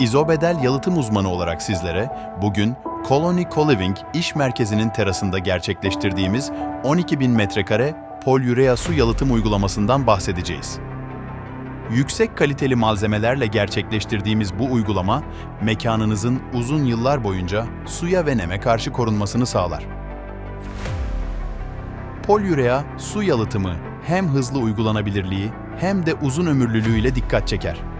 İzobedel yalıtım uzmanı olarak sizlere bugün Colony Co-Living İş Merkezi'nin terasında gerçekleştirdiğimiz 12.000 metrekare polyurea su yalıtım uygulamasından bahsedeceğiz. Yüksek kaliteli malzemelerle gerçekleştirdiğimiz bu uygulama, mekanınızın uzun yıllar boyunca suya ve neme karşı korunmasını sağlar. Polyurea su yalıtımı hem hızlı uygulanabilirliği hem de uzun ömürlülüğüyle dikkat çeker.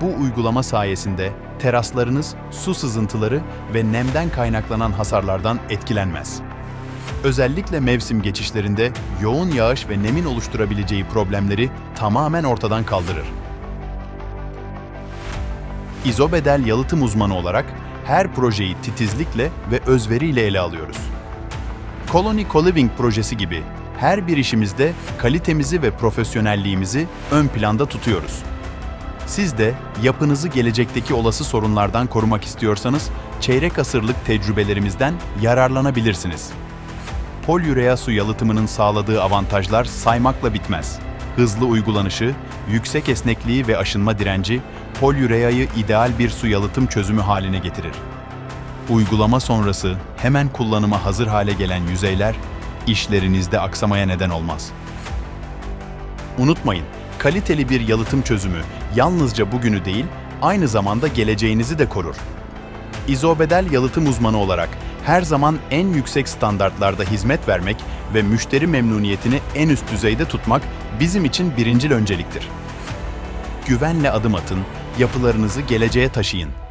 Bu uygulama sayesinde teraslarınız su sızıntıları ve nemden kaynaklanan hasarlardan etkilenmez. Özellikle mevsim geçişlerinde yoğun yağış ve nemin oluşturabileceği problemleri tamamen ortadan kaldırır. İzobedel yalıtım uzmanı olarak her projeyi titizlikle ve özveriyle ele alıyoruz. Colony Co-Living projesi gibi her bir işimizde kalitemizi ve profesyonelliğimizi ön planda tutuyoruz. Siz de yapınızı gelecekteki olası sorunlardan korumak istiyorsanız çeyrek asırlık tecrübelerimizden yararlanabilirsiniz. Polyurea su yalıtımının sağladığı avantajlar saymakla bitmez. Hızlı uygulanışı, yüksek esnekliği ve aşınma direnci, polyureayı ideal bir su yalıtım çözümü haline getirir. Uygulama sonrası hemen kullanıma hazır hale gelen yüzeyler, işlerinizde aksamaya neden olmaz. Unutmayın, kaliteli bir yalıtım çözümü yalnızca bugünü değil, aynı zamanda geleceğinizi de korur. İzobedel yalıtım uzmanı olarak her zaman en yüksek standartlarda hizmet vermek ve müşteri memnuniyetini en üst düzeyde tutmak bizim için birincil önceliktir. Güvenle adım atın, yapılarınızı geleceğe taşıyın.